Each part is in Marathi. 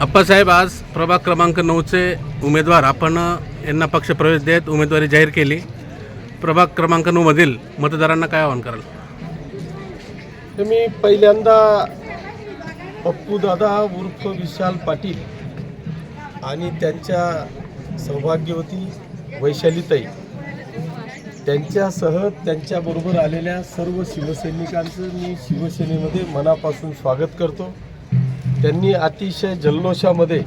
अप्पासाहेब आज प्रभाग क्रमांक नऊचे उमेदवार. आपण यांना पक्ष प्रवेश देत उमेदवारी जाहीर केली. प्रभाग क्रमांक नऊमधील मतदारांना काय आवाहन कराल? तर मी पहिल्यांदा पप्पू दादा उर्फ विशाल पाटील आणि त्यांच्या सौभाग्यवती वैशालीताई त्यांच्यासह त्यांच्याबरोबर आलेल्या सर्व शिवसैनिकांचं मी शिवसेनेमध्ये मनापासून स्वागत करतो. त्यांनी अतिशय जल्लोषामध्ये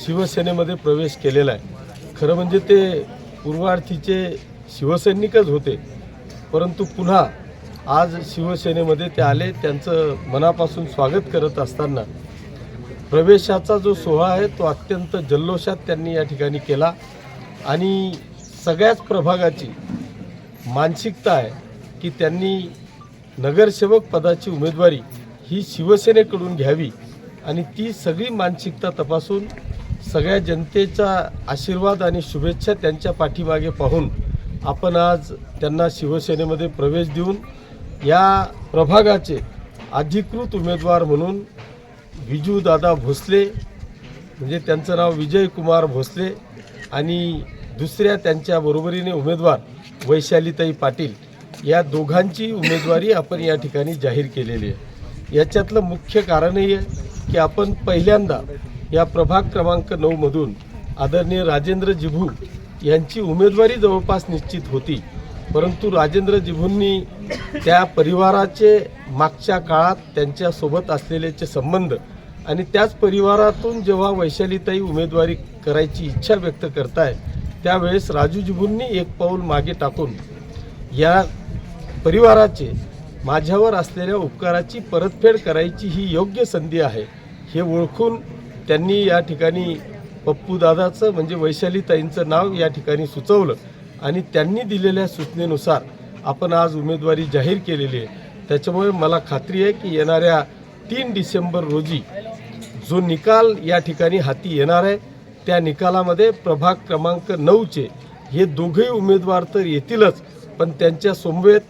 शिवसेनेमध्ये प्रवेश केलेला आहे. खरं म्हणजे ते पूर्वार्थीचे शिवसैनिकच होते. परंतु पुन्हा आज शिवसेनेमध्ये ते आले त्यांचं मनापासून स्वागत करत असताना प्रवेशाचा जो सोहळा आहे तो अत्यंत जल्लोषात त्यांनी या ठिकाणी केला. आणि सगळ्याच प्रभागाची मानसिकता आहे की त्यांनी नगरसेवक पदाची उमेदवारी ही शिवसेनेकडून घ्यावी आणि ती सगळी मानसिकता तपासून सगळ्या जनतेचा आशीर्वाद आणि शुभेच्छा त्यांच्या पाठीमागे पाहून आपण आज त्यांना शिवसेनेमध्ये प्रवेश देऊन या प्रभागाचे अधिकृत उमेदवार म्हणून विजूदादा भोसले म्हणजे त्यांचं नाव विजयकुमार भोसले आणि दुसऱ्या त्यांच्या बरोबरीने उमेदवार वैशालीताई पाटील या दोघांची उमेदवारी आपण या ठिकाणी जाहीर केलेली आहे. याच्यातलं मुख्य कारणही आहे की आपण पहिल्यांदा या प्रभाग क्रमांक नऊमधून आदरणीय राजेंद्र जिभू यांची उमेदवारी जवळपास निश्चित होती. परंतु राजेंद्र जिभूंनी त्या परिवाराचे मागच्या काळात त्यांच्यासोबत असलेल्याचे संबंध आणि त्याच परिवारातून जेव्हा वैशालीताई उमेदवारी करायची इच्छा व्यक्त करताय त्यावेळेस राजू जिभूंनी एक पाऊल मागे टाकून या परिवाराचे माझ्यावर असलेल्या उपकाराची परतफेड करायची ही योग्य संधी आहे हे ओळखून त्यांनी या ठिकाणी पप्पू दादाचं म्हणजे वैशालीताईंचं नाव या ठिकाणी सुचवलं आणि त्यांनी दिलेल्या सूचनेनुसार आपण आज उमेदवारी जाहीर केलेली आहे. त्याच्यामुळे मला खात्री आहे की येणाऱ्या तीन डिसेंबर रोजी जो निकाल या ठिकाणी हाती येणार आहे त्या निकालामध्ये प्रभाग क्रमांक नऊचे हे दोघेही उमेदवार तर येतीलच पण त्यांच्या समवेत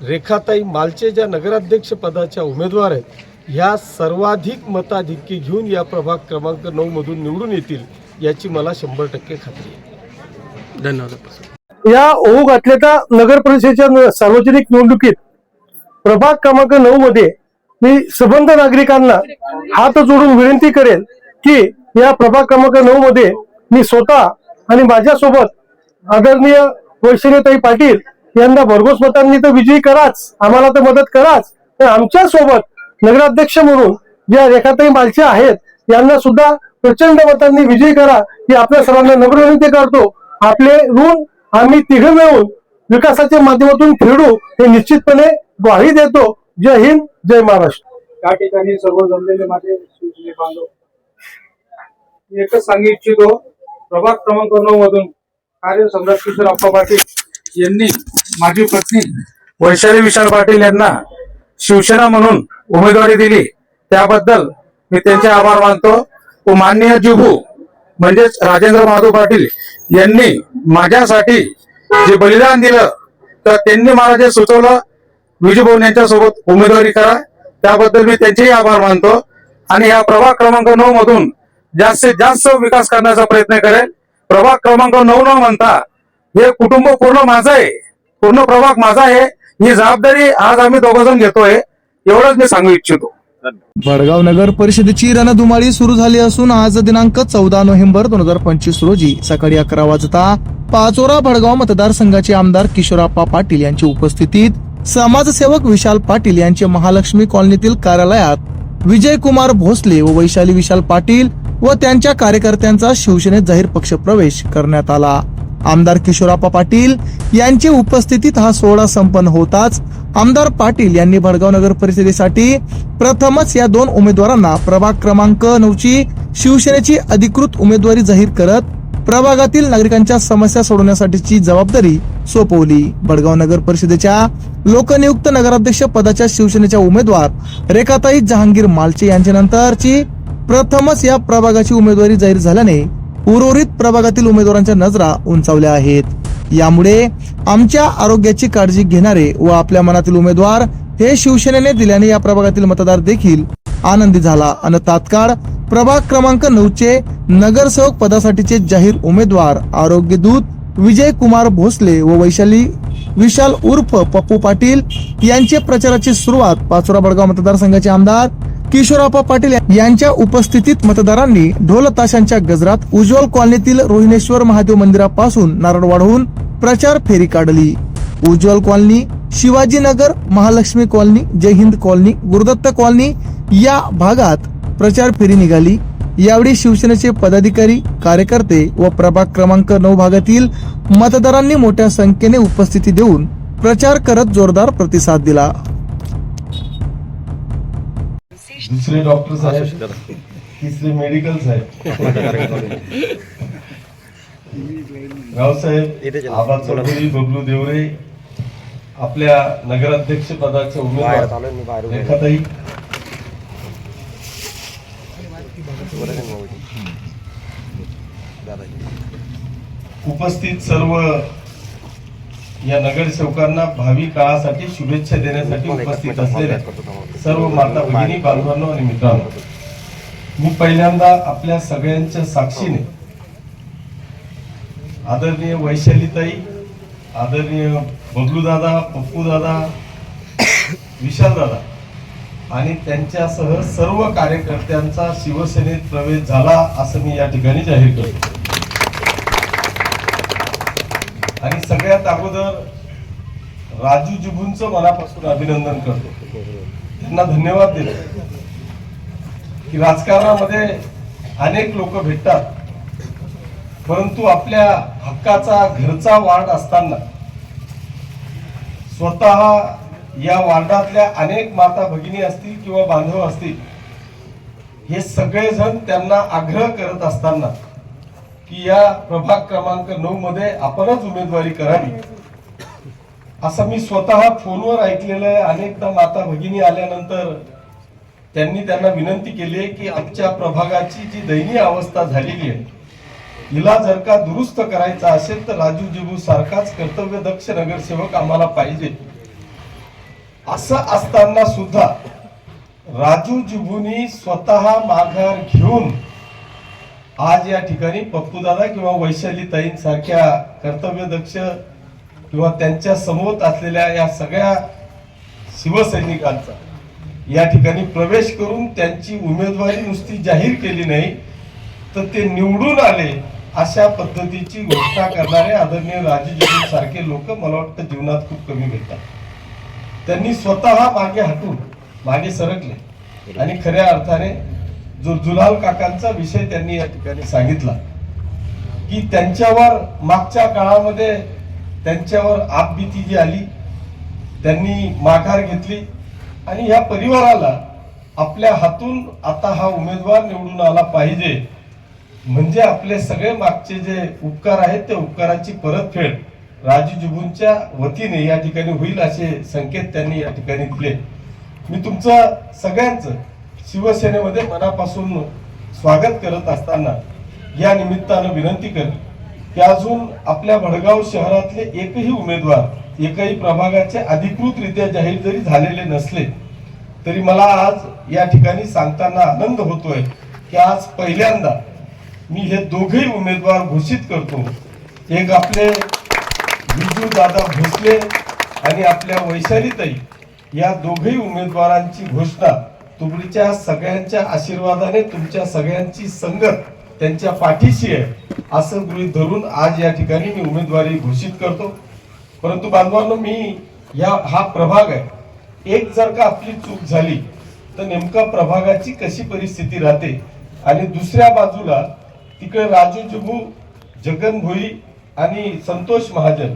रेखाताई मालचे ज्या नगराध्यक्ष पदाच्या उमेदवार आहेत ह्या सर्वाधिक मताधिक्य घेऊन या प्रभाग क्रमांक नऊमधून निवडून येतील याची मला शंभर टक्के खात्री आहे. धन्यवाद या ओघ घातलेल्या नगर परिषदेच्या सार्वजनिक निवडणुकीत प्रभाग क्रमांक नऊ मध्ये मी सबंध नागरिकांना हात जोडून विनंती करेन की या प्रभाग क्रमांक नऊ मध्ये मी स्वतः आणि माझ्यासोबत आदरणीय वैष्णवताई पाटील यंदा भरघोस मतांनी तर विजयी कराच. आम्हाला तर मदत कराच. तर आमच्यासोबत नगराध्यक्ष म्हणून ज्या रेखाताई मालचे आहेत यांना सुद्धा प्रचंड मतांनी विजयी करा ही आपल्या सर्वांना नम्र विनंती करतो. आपले ऋण आम्ही तिघ मिळून विकासाच्या माध्यमातून फेडू हे निश्चितपणे ग्वाही देतो. जय हिंद जय महाराष्ट्र. या ठिकाणी सर्व जमलेले माझे शिवसेने बांधव मी एकच सांगू इच्छितो प्रभाग क्रमांक नऊ मधून कार्य सम्राट किशोर अप्पा पाटील यांनी माझी पत्नी वैशाली विशाल पाटील यांना शिवसेना म्हणून उमेदवारी दिली. त्याबद्दल मी त्यांचे आभार मानतो. व माननीय जिभू म्हणजेच राजेंद्र माधव पाटील यांनी माझ्यासाठी जे बलिदान दिलं तर त्यांनी मला जे सुचवलं विजयभाऊ यांच्या सोबत उमेदवारी करा. त्याबद्दल मी त्यांचेही आभार मानतो. आणि या प्रभाग क्रमांक नऊ मधून जास्तीत जास्त विकास करण्याचा प्रयत्न करेल. प्रभाग क्रमांक नऊ न म्हणता हे कुटुंब पूर्ण माझं आहे. पूर्ण प्रभाग माझा आहे. ही जबाबदारी आज आम्ही दोघ जण घेतोय. एवढंच मी सांगू इच्छितो. भडगाव नगर परिषदेची रणधुमाळी सुरू झाली असून आज दिनांक चौदा नोव्हेंबर दोन हजार पंचवीस रोजी सकाळी अकरा वाजता पाचोरा भडगाव मतदारसंघाचे आमदार किशोरप्पा पाटील यांची उपस्थितीत समाजसेवक विशाल पाटील यांचे महालक्ष्मी कॉलनीतील कार्यालयात विजय कुमार भोसले व वैशाली विशाल पाटील व त्यांच्या कार्यकर्त्यांचा शिवसेनेत जाहीर पक्ष प्रवेश करण्यात आला. आमदार किशोरप्पा पाटील यांची उपस्थितीत हा सोहळा संपन्न होताच आमदार पाटील यांनी भडगाव नगर परिषदेसाठी प्रथमच या दोन उमेदवारांना प्रभाग क्रमांक नऊची शिवसेनेची अधिकृत उमेदवारी जाहीर करत प्रभागातील नागरिकांच्या समस्या सोडवण्यासाठीची जबाबदारी सोपवली. भडगाव नगर परिषदेच्या लोकनियुक्त नगराध्यक्ष पदाच्या शिवसेनेच्या उमेदवार रेखाताई जहांगीर मालचे यांच्यानंतरची प्रथमच या प्रभागाची उमेदवारी जाहीर झाल्याने उर्वरित प्रभागातील उमेदवारांच्या नजरा उंचावल्या आहेत. यामुळे आमच्या आरोग्याची काळजी घेणारे व आपल्या मनातील उमेदवार हे शिवसेनेने दिल्याने या प्रभागातील मतदार देखील आनंदी झाला आणि तात्काळ प्रभाग क्रमांक नऊचे नगरसेवक पदासाठीचे जाहीर उमेदवार आरोग्य दूत विजय कुमार भोसले व वैशाली विशाल उर्फ पप्पू पाटील यांचे प्रचाराची सुरुवात पाचोरा बडगाव मतदारसंघाचे आमदार किशोरप्पा पाटील यांच्या उपस्थितीत मतदारांनी ढोल ताशांच्या गजरात उज्ज्वल कॉलनीतील रोहिणेश्वर महादेव मंदिरापासून नारळ वाढवून प्रचार फेरी काढली. Ujjwal colony Shivajinagar Mahalaxmi colony Jai Hind colony Gurudatta colony या भागात प्रचार फेरी निघाली. यावेळी शिवसेनेचे पदाधिकारी कार्यकर्ते व प्रभाग क्रमांक नऊ भागातील मतदारांनी मोठ्या संख्येने उपस्थिती देऊन प्रचार करत जोरदार प्रतिसाद दिला. दुसरे डॉक्टर साहेब तिसरे मेडिकल साहेब रावसाहेब आबा चौधरी बबलू देवरे आपल्या नगराध्यक्ष पदाचे उमेदवार रेखाताई. उपस्थित सर्व या नगरसेवकांना भावी काळासाठी शुभेच्छा देण्यासाठी उपस्थित असलेल्या सर्व माता भगिनी बांधवांनो आणि मित्रांनो मी पहिल्यांदा आपल्या सगळ्यांच्या साक्षीने आदरणीय वैशालीताई आदरणीय बबलू दादा पप्पू दादा विशाल दादा आणि त्यांच्यासह सर्व कार्यकर्त्यांचा शिवसेनेत प्रवेश झाला असं मी या ठिकाणी जाहीर करतो. आणि सगळ्यात अगोदर राजू जुबूंचं मनापासून अभिनंदन करतो. त्यांना धन्यवाद देतो. की राजकारणामध्ये अनेक लोक भेटतात परंतु आपल्या हक्काचा घरचा वार्ड असताना स्वतः या वार्डातल्या अनेक माता भगिनी असतील किंवा बांधव असतील हे सगळेजण त्यांना आग्रह करत असताना की या प्रभाग क्रमांक नऊ मध्ये आपणच उमेदवारी करावी. असं मी स्वतः फोनवर ऐकलेलं आहे. अनेकदा माता भगिनी आल्यानंतर त्यांनी त्यांना विनंती केली आहे की आमच्या प्रभागाची जी दयनीय अवस्था झालेली आहे हिला जर का दुरुस्त करायचा असेल तर राजू जिबू सारखाच कर्तव्य दक्ष नगरसेवक आम्हाला पाहिजे. असं असताना सुद्धा राजू जिबूनी स्वतः माघार घेऊन आज या ठिकाणी पप्पूदादा किंवा वैशाली सारख्या कर्तव्यदक्ष किंवा त्यांच्यासमोर असलेल्या या सगळ्या शिवसैनिकांचा या ठिकाणी प्रवेश करून त्यांची उमेदवारी नुसती जाहीर केली नाही तर ते निवडून आले अशा पद्धतीची घोषणा करणारे आदरणीय राजू सारखे लोक मला वाटतं जीवनात खूप कमी भेटतात त्यांनी स्वतः मागे हटून मागे सरकले आणि खऱ्या अर्थाने जो जुलाल काकांचा विषय त्यांनी या ठिकाणी सांगितला की त्यांच्यावर मागच्या काळामध्ये त्यांच्यावर आपबीती जी आली त्यांनी माघार घेतली आणि या परिवाराला आपल्या हातून आता हा उमेदवार निवडून आला पाहिजे. म्हणजे आपले सगळे मागचे जे उपकार आहेत त्या उपकाराची परतफेड राजूजुबूंच्या वतीने या ठिकाणी होईल असे संकेत त्यांनी या ठिकाणी दिले. मी तुमचं सगळ्यांचं शिवसेनेमध्ये मनापासून स्वागत करत असताना या निमित्तानं विनंती कर की अजून आपल्या भडगाव शहरातले एकही उमेदवार एकही प्रभागाचे अधिकृतरित्या जाहीर जरी झालेले नसले तरी मला आज या ठिकाणी सांगताना आनंद होतोय की आज पहिल्यांदा मी हे दोघेही उमेदवार घोषित करतो. एक आपले विजू दादा भोसले आणि आपल्या वैशालीताई या दोघही उमेदवारांची घोषणा तुमच्या सगळ्यांच्या आशीर्वादाने तुमच्या सगळ्यांची संगत त्यांच्या पाठीशी आहे. असं गृहित धरून आज या ठिकाणी मी उमेदवारी घोषित करतो. परंतु बांधवांनो मी या हा प्रभाग आहे. एक जर का आपली चूक झाली तर नेमका प्रभागाची कशी परिस्थिती राहते? आणि दुसऱ्या बाजूला तिकडे राजू जुबू जगन भोई आणि संतोष महाजन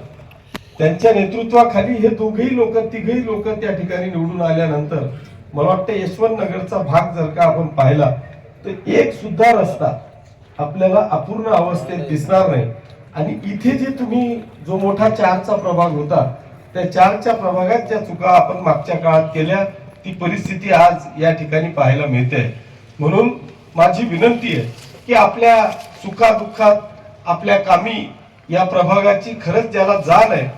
त्यांच्या नेतृत्वाखाली हे दोघेही लोक तिघही लोक त्या ठिकाणी निवडून आल्यानंतर मला वाटतं यशवंत नगरचा भाग जर का आपण पाहिला तर एक सुद्धा रस्ता आपल्याला अपूर्ण अवस्थेत दिसणार नाही. आणि इथे जे तुम्ही जो मोठा चारचा प्रभाग होता त्या चारच्या प्रभागात ज्या चुका आपण मागच्या काळात केल्या ती परिस्थिती आज या ठिकाणी पाहायला मिळते. म्हणून माझी विनंती आहे की आपल्या सुखादुःखात आपल्या कामी या प्रभागाची खरंच ज्याला जाण आहे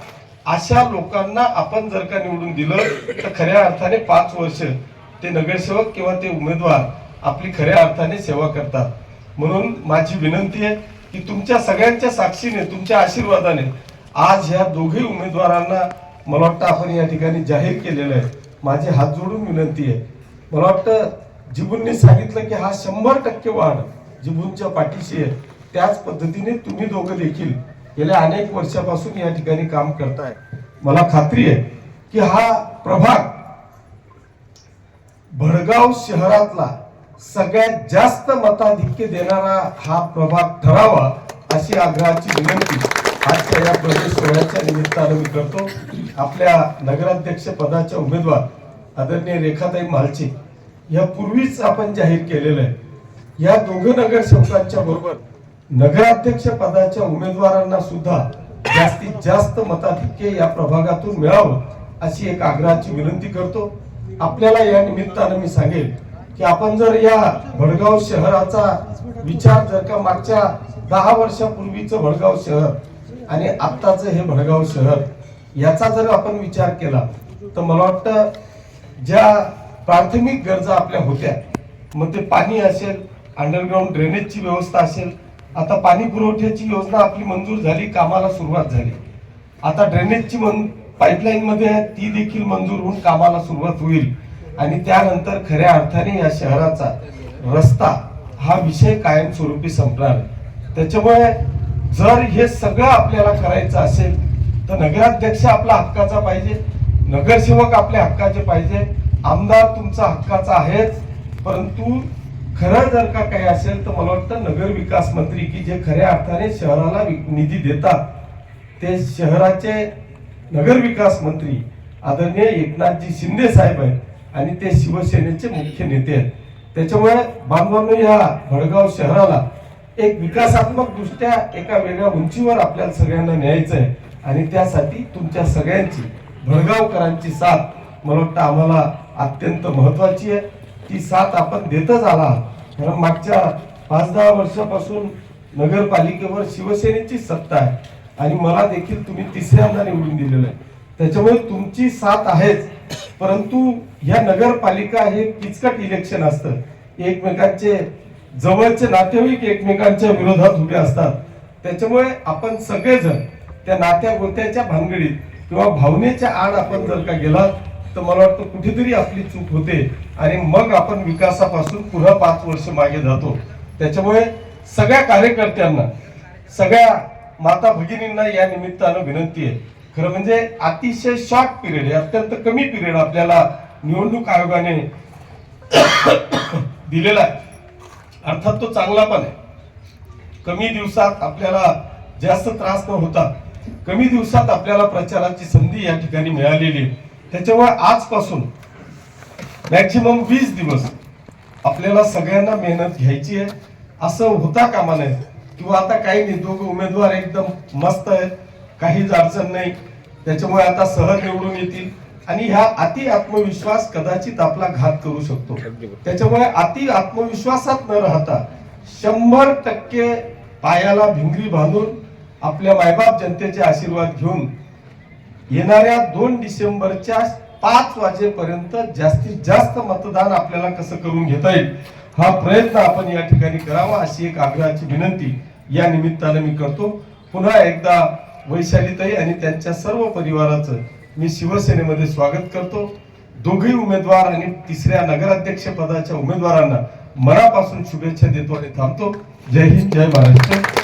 अशा लोकांना आपण जर का निवडून दिलं तर खऱ्या अर्थाने पाच वर्ष ते नगरसेवक किंवा ते उमेदवार आपली खऱ्या अर्थाने सेवा करतात. म्हणून माझी विनंती आहे की तुमच्या सगळ्यांच्या साक्षीने तुमच्या आशीर्वादाने आज ह्या दोघे उमेदवारांना मला वाटतं आपण या ठिकाणी जाहीर केलेलं आहे. माझे हात जोडून विनंती आहे. मला वाटतं जिबूंनी सांगितलं की हा शंभर टक्के वाढ जिबूंच्या पाठीशी आहे. त्याच पद्धतीने तुम्ही दोघं देखील गेल्या अनेक वर्षापासून या ठिकाणी काम करताय. मला खात्री आहे की हा प्रभाग भडगाव शहरातला सगळ्यात जास्त मताधिक्य देणारा हा प्रभाग ठरावा अशी आग्रहाची विनंती आजच्या या प्रदेश सोहळ्याच्या निमित्तानं मी करतो. आपल्या नगराध्यक्ष पदाच्या उमेदवार आदरणीय रेखाताई मालचे या पूर्वीच आपण जाहीर केलेलं आहे. या दोघं नगरसेवकांच्या बरोबर नगराध्यक्ष पदाच्या उमेदवारांना सुद्धा जास्तीत जास्त मताधिक्य या प्रभागातून मिळावं अशी एक आग्रहाची विनंती करतो. आपल्याला या निमित्तानं मी सांगेल की आपण जर या भडगाव शहराचा विचार जर का मागच्या दहा वर्षापूर्वीचं भडगाव शहर आणि आत्ताचं हे भडगाव शहर याचा जर आपण विचार केला तर मला वाटतं ज्या प्राथमिक गरजा आपल्या होत्या मग ते पाणी असेल अंडरग्राऊंड ड्रेनेजची व्यवस्था असेल आता पाणी पुरवठ्याची योजना आपली मंजूर झाली कामाला सुरुवात झाली. आता ड्रेनेजची मन पाईपलाईन मध्ये ती देखील मंजूर होऊन कामाला सुरुवात होईल. आणि त्यानंतर खऱ्या अर्थाने या शहराचा रस्ता हा विषय कायमस्वरूपी संपणार. त्याच्यामुळे जर हे सगळं आपल्याला करायचं असेल तर नगराध्यक्ष आपला हक्काचा पाहिजे नगरसेवक आपल्या हक्काचे पाहिजे. आमदार तुमचा हक्काचा आहेच परंतु खरं जर का काही असेल तर मला वाटतं नगर विकास मंत्री की जे खऱ्या अर्थाने शहराला वि- निधी देतात ते शहराचे नगर विकास मंत्री आदरणीय एकनाथजी शिंदे साहेब आहेत आणि ते शिवसेनेचे मुख्य नेते आहेत. त्याच्यामुळे बांधवांनो या भडगाव शहराला एक विकासात्मक दृष्ट्या एका वेगळ्या उंचीवर आपल्याला सगळ्यांना न्यायचं आहे. आणि त्यासाठी तुमच्या सगळ्यांची भडगावकरांची साथ मला वाटतं आम्हाला अत्यंत महत्वाची आहे. ती साथ आपण देतच आला कारण मागच्या पाच दहा वर्षापासून नगरपालिकेवर शिवसेनेची सत्ता आहे. आणि मला देखील तुम्ही तिसऱ्यांदा निवडून दिलेलं आहे. त्याच्यामुळे तुमची साथ आहेच. परंतु ह्या नगरपालिका हे किचकट इलेक्शन असतं. एकमेकांचे जवळचे नातेवाईक एकमेकांच्या विरोधात उभे असतात. त्याच्यामुळे आपण सगळेजण त्या नात्या गोत्याच्या भानगडीत किंवा भावनेच्या आड आपण जर का गेलात तर मला वाटतं कुठेतरी आपली चूक होते आणि मग आपण विकासापासून पुन्हा पाच वर्ष मागे जातो. त्याच्यामुळे सगळ्या कार्यकर्त्यांना सगळ्या माता भगिनींना या निमित्तानं विनंती आहे. खरं म्हणजे अतिशय शॉर्ट पिरियड आहे अत्यंत कमी पिरियड आपल्याला निवडणूक आयोगाने दिलेला आहे. अर्थात तो चांगला पण आहे. कमी दिवसात आपल्याला जास्त त्रास न होता कमी दिवसात आपल्याला प्रचाराची संधी या ठिकाणी मिळालेली आहे. त्याच्यामुळे आजपासून मॅक्झिमम वीस दिवस आपल्याला सगळ्यांना मेहनत घ्यायची आहे. असं होता कामा नये. किंवा आता काही नाही दोघं उमेदवार एकदम मस्त आहेत. काहीच अडचण नाही. त्याच्यामुळे आता सहज निवडून येतील. आणि ह्या अति आत्मविश्वास कदाचित आपला घात करू शकतो. त्याच्यामुळे अति आत्मविश्वासात न राहता शंभर टक्के पायाला भिंगरी बांधून आपल्या मायबाप जनतेचे आशीर्वाद घेऊन येणाऱ्या दोन डिसेंबरच्या पाच वाजेपर्यंत जास्तीत जास्त मतदान आपल्याला कसं करून घेता येईल? हा प्रयत्न आपण या ठिकाणी करावा अशी एक आग्रहाची विनंती या निमित्तानं मी करतो. पुन्हा एकदा वैशालीताई आणि त्यांच्या सर्व परिवाराचं मी शिवसेनेमध्ये स्वागत करतो. दोघे उमेदवार आणि तिसऱ्या नगराध्यक्ष पदाच्या उमेदवारांना मनापासून शुभेच्छा देतो आणि थांबतो. जय हिंद जय महाराष्ट्र.